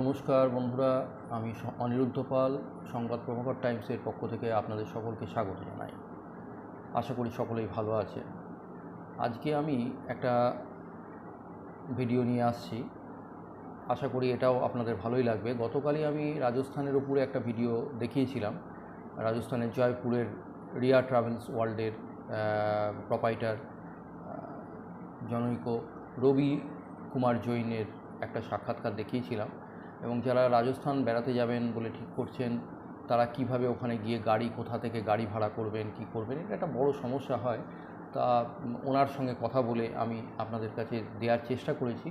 নমস্কার বন্ধুরা, আমি অনিরুদ্ধ পাল, সংবাদ প্রভাকর টাইমসের পক্ষ থেকে আপনাদের সকলকে স্বাগত জানাই। আশা করি সকলেই ভালো আছে আজকে আমি একটা ভিডিও নিয়ে আসছি। আশা করি এটাও আপনাদের ভালোই লাগবে। গতকালই আমি রাজস্থানের উপরে একটা ভিডিও দেখিয়েছিলাম। রাজস্থানের জয়পুরের রিয়া ট্রাভেলস ওয়ার্ল্ডের প্রপাইটার জনৈক রবি কুমার জৈনের একটা সাক্ষাৎকার দেখিয়েছিলাম। এবং যারা রাজস্থান বেড়াতে যাবেন বলে ঠিক করছেন, তারা কীভাবে ওখানে গিয়ে গাড়ি, কোথা থেকে গাড়ি ভাড়া করবেন, কি করবেন, এটা একটা বড় সমস্যা হয়। তা ওনার সঙ্গে কথা বলে আমি আপনাদের কাছে দেওয়ার চেষ্টা করেছি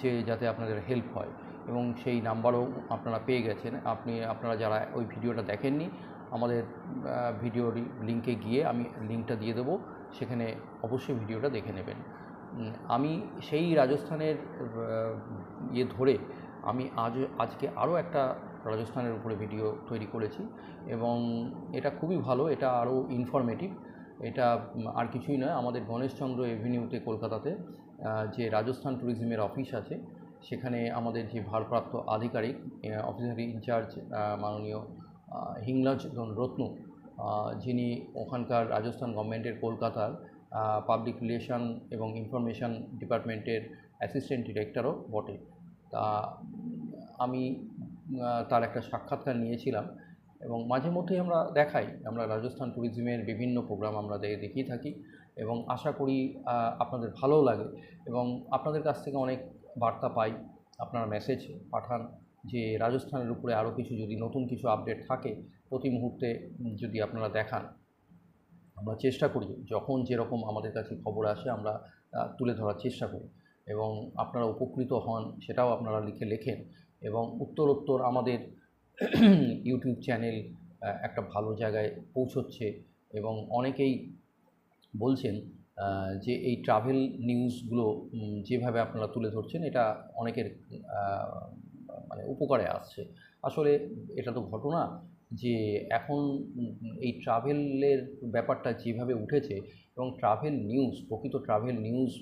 যে যাতে আপনাদের হেল্প হয় এবং সেই নাম্বারও আপনারা পেয়ে গেছেন। আপনি, আপনারা যারা ওই ভিডিওটা দেখেননি, আমাদের ভিডিওর লিঙ্কে গিয়ে আমি লিঙ্কটা দিয়ে দেবো, সেখানে অবশ্যই ভিডিওটা দেখে নেবেন। আমি সেই রাজস্থানের ইয়ে ধরে আমি আজ, আজকে আরও একটা রাজস্থানের উপরে ভিডিও তৈরি করেছি এবং এটা খুবই ভালো, এটা আরও ইনফরমেটিভ এটা আর কিছুই নয়। আমাদের গণেশচন্দ্র এভিনিউতে কলকাতাতে যে রাজস্থান ট্যুরিজমের অফিস আছে, সেখানে আমাদের যে ভারপ্রাপ্ত আধিকারিক অফিসার ইনচার্জ মাননীয় হিংলাজ রত্ন যিনি ওখানকার রাজস্থান গভর্নমেন্টের কলকাতার পাবলিক রিলেশন এবং ইনফরমেশন ডিপার্টমেন্টের অ্যাসিস্ট্যান্ট ডিরেক্টরও বটে। তা, আমি তার একটা সাক্ষাৎকার নিয়েছিলাম এবং মাঝে মধ্যেই আমরা দেখাই। আমরা রাজস্থান ট্যুরিজমের বিভিন্ন প্রোগ্রাম আমরা দেখিয়ে থাকি এবং আশা করি আপনাদের ভালোও লাগে এবং আপনাদের কাছ থেকে অনেক বার্তা পাই, আপনারা মেসেজ পাঠান যে রাজস্থানের উপরে আরও কিছু যদি নতুন কিছু আপডেট থাকে, প্রতি মুহূর্তে যদি আপনারা দেখান। আমরা চেষ্টা করি, যখন যেরকম আমাদের কাছে খবর আসে, আমরা তুলে ধরার চেষ্টা করি। এবং আপনারা উপকৃত হন সেটাও আপনারা লিখে লেখেন এবং উত্তরোত্তর আমাদের ইউটিউব চ্যানেল একটা ভালো জায়গায় পৌঁছচ্ছে এবং অনেকেই বলছেন যে এই ট্রাভেল নিউজগুলো যেভাবে আপনারা তুলে ধরছেন এটা অনেকের মানে উপকারে আসছে। আসলে এটা তো ঘটনা যে এখন এই ট্রাভেলের ব্যাপারটা যেভাবে উঠেছে এবং ট্রাভেল নিউজ প্রকৃত ট্রাভেল নিউজ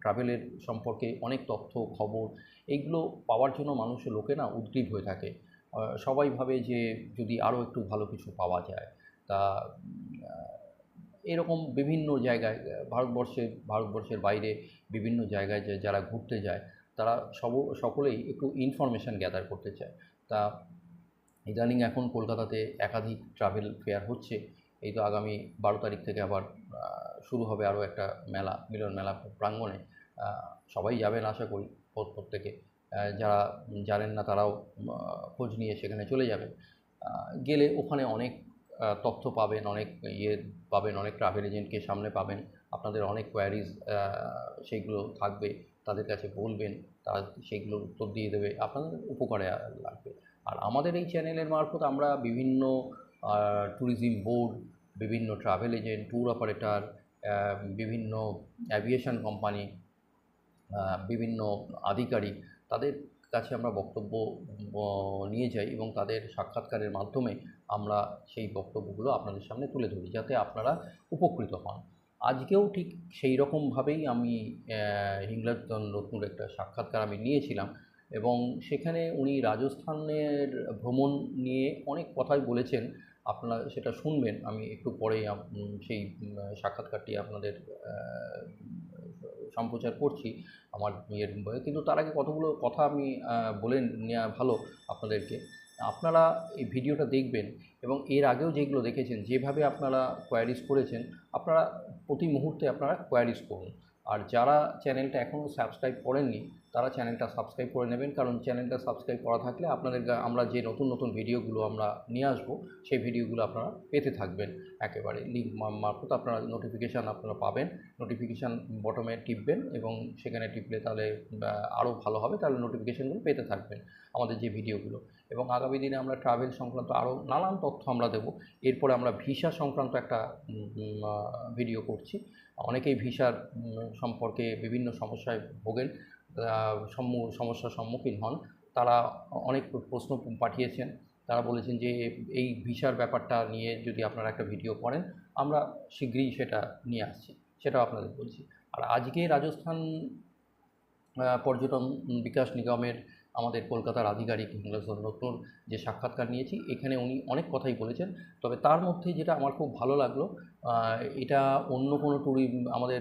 ট্রাভেলের সম্পর্কে অনেক তথ্য খবর এইগুলো পাওয়ার জন্য মানুষের লোকে না উদ্গ্রীব হয়ে থাকে। সবাই ভাবে যে যদি আরও একটু ভালো কিছু পাওয়া যায় তা এরকম বিভিন্ন জায়গায় আহ, ভারতবর্ষে ভারতবর্ষের বাইরে বিভিন্ন জায়গায় যারা ঘুরতে যায় তারা সব সকলেই একটু ইনফরমেশান গ্যাদার করতে চায়। তা ইদানিং এখন কলকাতাতে একাধিক ট্রাভেল ফেয়ার হচ্ছে। এই তো আগামী বারো তারিখ থেকে আবার শুরু হবে আরও একটা মেলা মিলন মেলা প্রাঙ্গণে। সবাই যাবেন আশা করি প্রত্যেকে। যারা জানেন না তারাও খোঁজ নিয়ে সেখানে চলে আহ, গেলে ওখানে অনেক তথ্য পাবেন অনেক ইয়ে পাবেন অনেক ট্রাভেল এজেন্টকে সামনে পাবেন। আপনাদের অনেক কোয়ারিজ সেইগুলো থাকবে তাদের কাছে বলবেন তারা সেইগুলোর উত্তর দিয়ে দেবে আপনাদের উপকারে লাগবে। আর আমাদের এই চ্যানেলের মারফত আমরা বিভিন্ন ট্যুরিজম বোর্ড বিভিন্ন ট্রাভেল এজেন্ট ট্যুর অপারেটর বিভিন্ন অ্যাভিয়েশন কোম্পানি বিভিন্ন আধিকারিক তাদের কাছে আমরা বক্তব্য নিয়ে যাই এবং তাদের সাক্ষাৎকারের মাধ্যমে আমরা সেই বক্তব্যগুলো আপনাদের সামনে তুলে ধরি যাতে আপনারা উপকৃত হন। আজকেও ঠিক সেই রকমভাবেই আমি আহ, হিংলাজ নতুন একটা সাক্ষাৎকার আমি নিয়েছিলাম এবং সেখানে উনি রাজস্থানের ভ্রমণ নিয়ে অনেক কথাই বলেছেন। আপনারা সেটা শুনবেন, আমি একটু পরেই সেই সাক্ষাৎকারটি আপনাদের সম্প্রচার করছি আমার ইয়ের। কিন্তু তার আগে কতগুলো কথা আমি বলে নেওয়া ভালো আপনাদেরকে আপনারা এই ভিডিওটা দেখবেন এবং এর আগেও যেগুলো দেখেছেন, যেভাবে আপনারা কোয়ারিজ করেছেন, আপনারা প্রতি মুহূর্তে আপনারা কোয়ারিজ করুন আর যারা চ্যানেলটা এখনও সাবস্ক্রাইব করেননি তারা চ্যানেলটা সাবস্ক্রাইব করে নেবেন। কারণ চ্যানেলটা সাবস্ক্রাইব করা থাকলে আপনাদের আমরা যে নতুন নতুন ভিডিওগুলো আমরা নিয়ে আসব, সেই ভিডিওগুলো আপনারা পেতে থাকবেন। একেবারে লিঙ্ক মারফত আপনারা নোটিফিকেশান আপনারা পাবেন নোটিফিকেশান বটমে টিপবেন এবং সেখানে টিপলে তাহলে আরও ভালো হবে, তাহলে নোটিফিকেশানগুলো পেতে থাকবেন আমাদের যে ভিডিওগুলো। এবং আগামী দিনে আমরা ট্রাভেল সংক্রান্ত আরও নানান তথ্য আমরা দেবো। এরপরে আমরা ভিসা সংক্রান্ত একটা ভিডিও করছি। অনেকেই ভিসার সম্পর্কে বিভিন্ন সমস্যায় ভোগেন। সমস্যার সম্মুখীন হন। তারা অনেক প্রশ্ন পাঠিয়েছেন। তারা বলেছেন যে, এই ভিসার ব্যাপারটা নিয়ে যদি আপনারা একটা ভিডিও করেন, আমরা শীঘ্রই সেটা নিয়ে আসছি। সেটাও আপনাদের বলছি। আর আজকে রাজস্থান পর্যটন বিকাশ নিগমের আমাদের কলকাতার আধিকারিক হিংলেশ্বর দত্তর যে সাক্ষাৎকার নিয়েছি, এখানে উনি অনেক কথাই বলেছেন। তবে তার মধ্যে যেটা আমার খুব ভালো লাগল এটা অন্য কোনো ট্যুরি আমাদের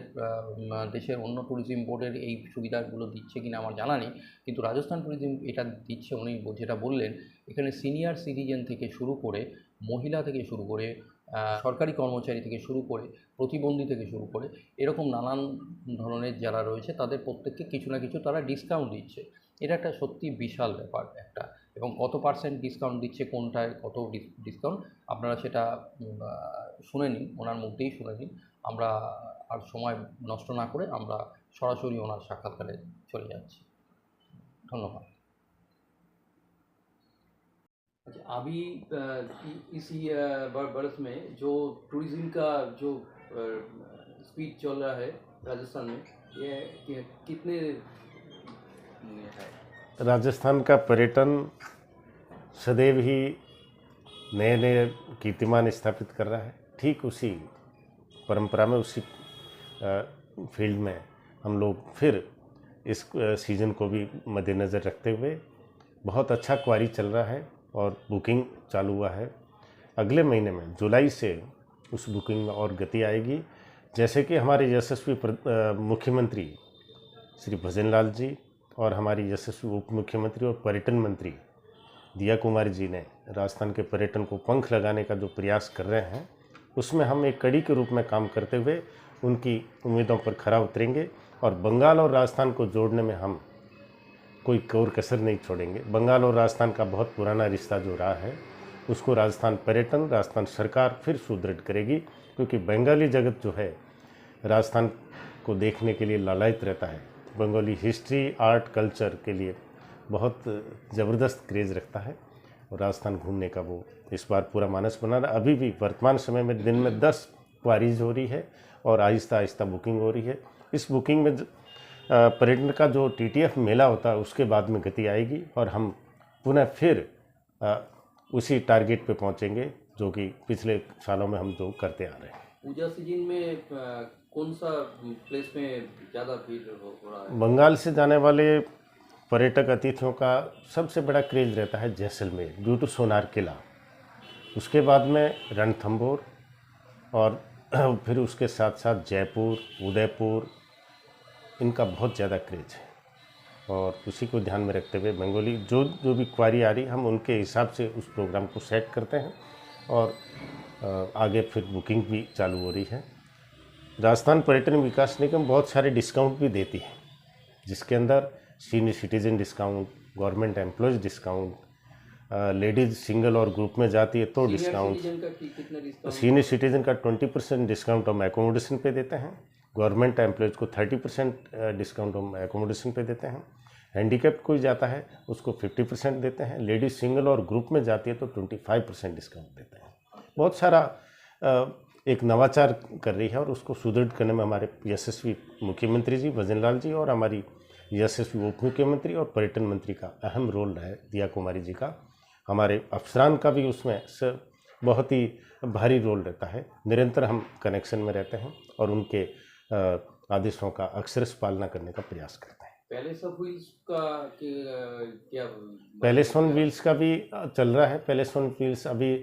দেশের অন্য ট্যুরিজম বোর্ডের এই সুবিধাগুলো দিচ্ছে কিনা আমার জানা নেই। কিন্তু রাজস্থান ট্যুরিজম এটা দিচ্ছে উনি যেটা বললেন, এখানে সিনিয়র সিটিজেন থেকে শুরু করে মহিলা থেকে শুরু করে সরকারি কর্মচারী থেকে শুরু করে, প্রতিবন্ধী থেকে শুরু করে, এরকম নানান ধরনের যারা রয়েছে তাদের প্রত্যেককে কিছু না কিছু তারা ডিসকাউন্ট দিচ্ছে। এটা একটা সত্যি বিশাল ব্যাপার একটা এবং কত পার্সেন্ট ডিসকাউন্ট দিচ্ছে কোনটায় কত ডিসকাউন্ট আপনারা সেটা উম, আহ, শুনে নিন ওনার মুখ দিয়েই শুনে নিন আমরা আর সময় নষ্ট না করে আমরা সরাসরি ওনার সাক্ষাৎকারে চলে যাচ্ছি ধন্যবাদ अच्छा अभी अ, इ- इसी अ, बर- बरस में जो टूरिज्म का जो स्पीड चल रहा है राजस्थान में ये कि- कितने है राजस्थान का पर्यटन सदैव ही नए नए कीर्तिमान स्थापित कर रहा है। ठीक उसी परंपरा में, उसी फ़ील्ड में हम लोग फिर इस सीज़न को भी मद्देनज़र रखते हुए बहुत अच्छा क्वारी चल रहा है और बुकिंग चालू हुआ है। अगले महीने में, जुलाई से उस बुकिंग में और गति आएगी। जैसे कि हमारे यशस्वी मुख्यमंत्री श्री भजन लाल जी और हमारी यशस्वी उप मुख्यमंत्री और पर्यटन मंत्री दिया कुमारी जी ने राजस्थान के पर्यटन को पंख लगाने का जो प्रयास कर रहे हैं, उसमें हम एक कड़ी के रूप में काम करते हुए उनकी उम्मीदों पर खरा उतरेंगे और बंगाल और राजस्थान को जोड़ने में हम कोई कोर कसर नहीं छोड़ेंगे। बंगाल और राजस्थान का बहुत पुराना रिश्ता जो रहा है, उसको राजस्थान पर्यटन, राजस्थान सरकार फिर सुदृढ़ करेगी, क्योंकि बंगाली जगत जो है, राजस्थान को देखने के लिए लालायित रहता है। बंगाली हिस्ट्री, आर्ट, कल्चर के लिए बहुत ज़बरदस्त क्रेज़ रखता है और राजस्थान घूमने का वो इस बार पूरा मानस बना रहा अभी भी वर्तमान समय में दिन में दस क्वारीज हो रही है और आहिस्ता आहिस्ता बुकिंग हो रही है। इस बुकिंग में पर्यटन का जो टीटीएफ मेला होता है, उसके बाद में गति आएगी और हम पुनः फिर उसी टारगेट पे पहुँचेंगे जो कि पिछले सालों में हम जो करते आ रहे हैं। पूजा सीज़न में कौन सा प्लेस में ज़्यादा भीड़ हो रहा है? बंगाल से जाने वाले पर्यटक अतिथियों का सबसे बड़ा क्रेज रहता है जैसलमेर ड्यू टू सोनार किला। उसके बाद में रणथंभौर और फिर उसके साथ साथ जयपुर, उदयपुर, इनका बहुत ज़्यादा क्रेज है। और उसी को ध्यान में रखते हुए बंगाली, जो जो भी क्वारी आ रही, हम उनके हिसाब से उस प्रोग्राम को सेट करते हैं और आगे फिर बुकिंग भी चालू हो रही है। राजस्थान पर्यटन विकास निगम बहुत सारे डिस्काउंट भी देती है जिसके अंदर senior citizen discount government employees discount ladies single और ग्रुप में जाती है तो डिस्काउंट सीनियर सिटीजन का ट्वेंटी परसेंट डिस्काउंट हम एकोमोडेशन पे देते हैं गवर्नमेंट एम्प्लॉयज़ को थर्टी परसेंट डिस्काउंट हम एकोमोडेशन पे देते हैं। हैंडीकैप कोई जाता है उसको फिफ्टी परसेंट देते हैं। लेडीज़ सिंगल और ग्रुप में जाती है तो ट्वेंटी फाइव परसेंट डिस्काउंट देते हैं। बहुत सारा एक नवाचार कर रही है और उसको सुदृढ़ करने में हमारे यशस्वी मुख्यमंत्री जी भजन जी और हमारी यशस्वी उप मुख्यमंत्री और पर्यटन मंत्री का अहम रोल है दिया कुमारी जी का। हमारे अफसरान का भी उसमें बहुत ही भारी रोल रहता है। निरंतर हम कनेक्शन में रहते हैं और उनके आदेशों का अक्षरश पालना करने का प्रयास करते हैं। पहले सब व्हील्स का क्या पैलेस ऑन व्हील्स का भी चल रहा है। पैलेस ऑन व्हील्स अभी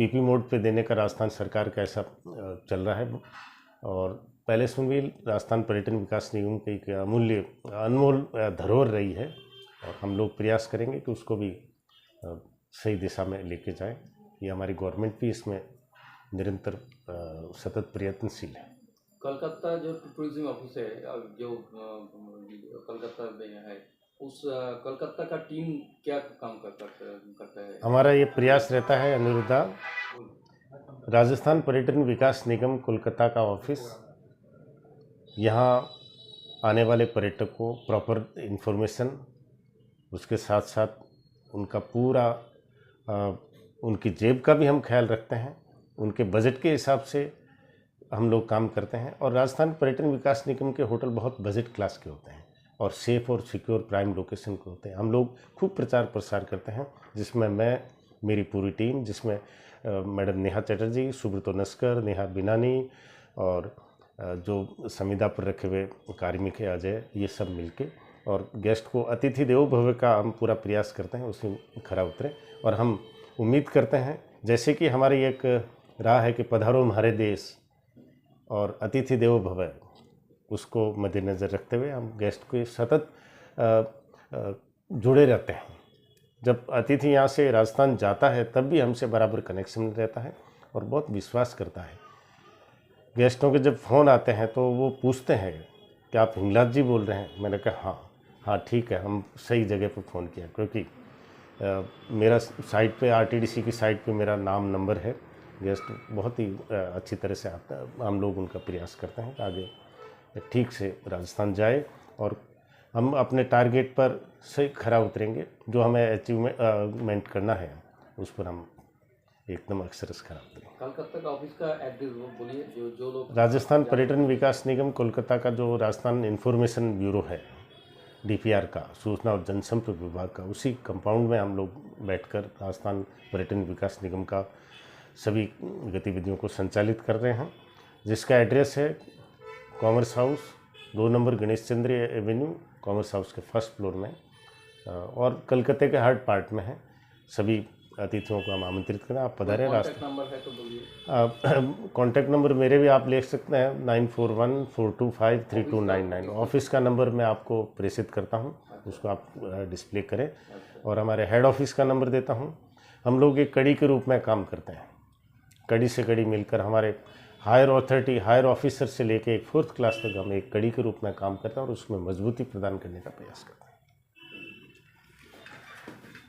पीपी मोड पे देने का राजस्थान सरकार का ऐसा चल रहा है। और पैलेस ऑन भी राजस्थान पर्यटन विकास निगम की एक अमूल्य, अनमोल धरोहर रही है और हम लोग प्रयास करेंगे कि उसको भी सही दिशा में लेके जाएँ। ये हमारी गवर्नमेंट भी इसमें निरंतर सतत प्रयत्नशील है। कलकत्ता जो टूरिज़्म ऑफ़िस है जो कलकत्ता में है उस कलकत्ता का टीम क्या काम कर, करता है? हमारा ये प्रयास रहता है अनिरुद्धा। राजस्थान पर्यटन विकास निगम कोलकाता का ऑफ़िस। यहाँ आने वाले पर्यटक को प्रॉपर इन्फॉर्मेशन उसके साथ साथ उनका पूरा अ, उनकी जेब का भी हम ख्याल रखते हैं। उनके बजट के हिसाब से हम लोग काम करते हैं। और राजस्थान पर्यटन विकास निगम के होटल बहुत बजट क्लास के होते हैं। और सेफ़ और सिक्योर प्राइम लोकेशन को होते हैं। हम लोग खूब प्रचार प्रसार करते हैं, जिसमें मैं, मेरी पूरी टीम जिसमें मैडम नेहा चटर्जी, सुब्रतो नस्कर, नेहा बिनानी और जो संविदा पर रखे हुए कार्मिक है अजय, ये सब मिलके और गेस्ट को अतिथि देवो भव का हम पूरा प्रयास करते हैं, उसी में खरा उतरे। और हम उम्मीद करते हैं, जैसे कि हमारी एक राह है कि पधारो हमारे देश और अतिथि देवो भव उसको मद्देनज़र रखते हुए हम गेस्ट को सतत जुड़े रहते हैं। जब अतिथि यहाँ से राजस्थान जाता है तब भी हमसे बराबर कनेक्शन रहता है और बहुत विश्वास करता है। गेस्टों के जब फ़ोन आते हैं तो वो पूछते हैं कि आप हिंगलाज जी बोल रहे हैं? मैंने कहा हाँ हाँ ठीक है हम सही जगह पर फ़ोन किया क्योंकि अ, मेरा साइट पे आरटीडीसी की साइट पे मेरा नाम नंबर है। गेस्ट बहुत ही अच्छी तरह से आता हम लोग उनका प्रयास करते हैं आगे ठीक से राजस्थान जाए और हम अपने टारगेट पर से खरा उतरेंगे जो हमें अचीवमेंट करना है उस पर हम एकदम अक्षरस खरा उतरेंगे। ऑफ़िस का एड्रेस बोलिए जो जो लोग राजस्थान पर्यटन विकास निगम कोलकाता का जो राजस्थान इन्फॉर्मेशन ब्यूरो है डीपीआर का सूचना और जनसंपर्क विभाग का उसी कंपाउंड में हम लोग बैठकर राजस्थान पर्यटन विकास निगम का सभी गतिविधियों को संचालित कर रहे हैं। जिसका एड्रेस है कॉमर्स हाउस दो number Ganesh Chandra avenue commerce house के फ़र्स्ट फ्लोर में और कलकत्ते के हार्ट पार्ट में है। सभी अतिथियों को हम आमंत्रित करें आप पधारें रास्ते। कॉन्टैक्ट नंबर है तो बोलिए। कांटेक्ट नंबर मेरे भी आप ले सकते हैं nine four one four two five three two nine nine. Office का नंबर मैं आपको प्रेषित करता हूँ उसको आप डिस्प्ले करें। और हमारे हेड ऑफ़िस का नंबर देता हूँ। हम लोग एक कड़ी के रूप में काम करते हैं। कड़ी से कड़ी मिलकर हमारे हायर अथॉरिटी, हायर ऑफिसर से लेके एक फोर्थ क्लास तक हम एक कड़ी के रूप में काम करते हैं और उसमें मजबूती प्रदान करने का प्रयास करते हैं।